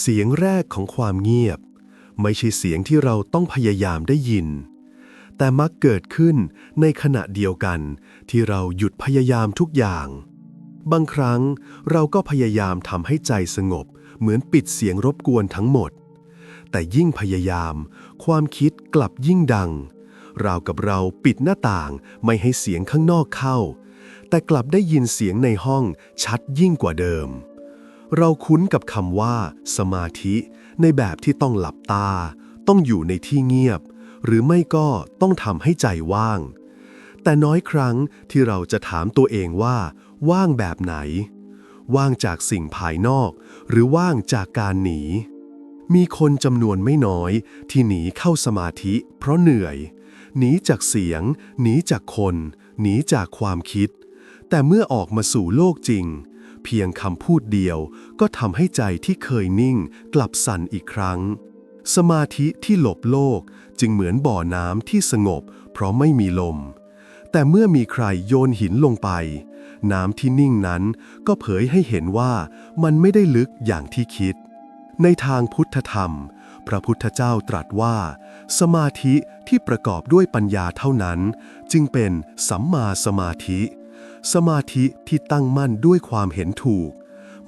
เสียงแรกของความเงียบ ไม่ใช่เสียงที่เราต้องพยายามได้ยิน แต่มักเกิดขึ้นในขณะเดียวกันที่เราหยุดพยายามทุกอย่าง บางครั้งเราก็พยายามทำให้ใจสงบ เหมือนปิดเสียงรบกวนทั้งหมด แต่ยิ่งพยายาม ความคิดกลับยิ่งดัง ราวกับเราปิดหน้าต่างไม่ให้เสียงข้างนอกเข้า แต่กลับได้ยินเสียงในห้องชัดยิ่งกว่าเดิม เราคุ้นกับคำว่า สมาธิ ในแบบที่ต้องหลับตา ต้องอยู่ในที่เงียบ หรือไม่ก็ต้องทำให้ใจว่าง แต่น้อยครั้งที่เราจะถามตัวเองว่า ว่างแบบไหน ว่างจากสิ่งภายนอก หรือว่างจากการหนี มีคนจำนวนไม่น้อยที่หนีเข้าสมาธิ เพราะเหนื่อย หนีจากเสียง หนีจากคน หนีจากความคิด แต่เมื่อออกมาสู่โลกจริง เพียงคำพูดเดียว ก็ทำให้ใจที่เคยนิ่ง กลับสั่นอีกครั้ง สมาธิที่หลบโลกจึงเหมือนบ่อน้ำที่สงบ เพราะไม่มีลม แต่เมื่อมีใครโยนหินลงไป น้ำที่นิ่งนั้นก็เผยให้เห็นว่ามันไม่ได้ลึกอย่างที่คิด ในทางพุทธธรรม พระพุทธเจ้าตรัสว่า สมาธิที่ประกอบด้วยปัญญาเท่านั้น จึงเป็นสัมมาสมาธิ สมาธิที่ตั้งมั่นด้วยความเห็นถูก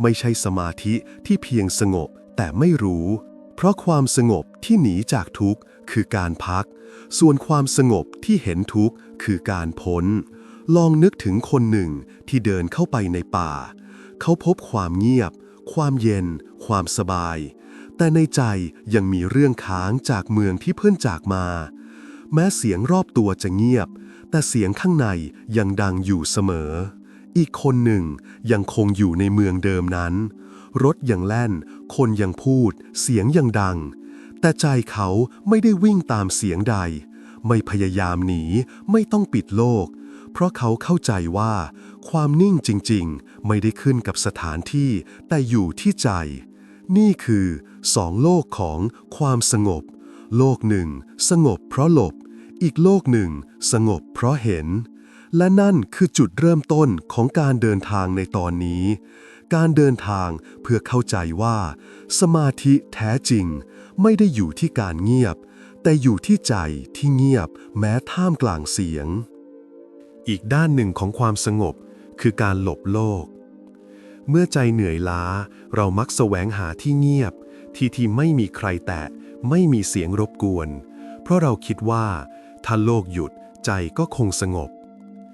ไม่ใช่สมาธิที่เพียงสงบแต่ไม่รู้ เพราะความสงบที่หนีจากทุกข์คือการพัก ส่วนความสงบที่เห็นทุกข์คือการพ้น ลองนึกถึงคนหนึ่งที่เดินเข้าไปในป่า เขาพบความเงียบ ความเย็น ความสบาย แต่ในใจยังมีเรื่องค้างจากเมืองที่เพิ่งจากมา แม้เสียงรอบตัวจะเงียบ แต่เสียงข้างในยังดังอยู่เสมอ อีกคนหนึ่งยังคงอยู่ในเมืองเดิมนั้น รถยังแล่น คนยังพูด เสียงยังดัง แต่ใจเขาไม่ได้วิ่งตามเสียงใด ไม่พยายามหนี ไม่ต้องปิดโลก เพราะเขาเข้าใจว่า ความนิ่งจริงๆ ไม่ได้ขึ้นกับสถานที่ แต่อยู่ที่ใจ นี่คือสองโลกของความสงบ โลกหนึ่ง สงบเพราะหลบ อีกโลกหนึ่งสงบเพราะเห็น และนั่นคือจุดเริ่มต้นของการเดินทางในตอนนี้ การเดินทางเพื่อเข้าใจว่า สมาธิแท้จริง ไม่ได้อยู่ที่การเงียบ แต่อยู่ที่ใจที่เงียบแม้ท่ามกลางเสียง อีกด้านหนึ่งของความสงบคือการหลบโลก เมื่อใจเหนื่อยล้า เรามักแสวงหาที่เงียบ ที่ที่ไม่มีใครแตะ ไม่มีเสียงรบกวน เพราะเราคิดว่า ถ้าโลกหยุดใจก็คงสงบ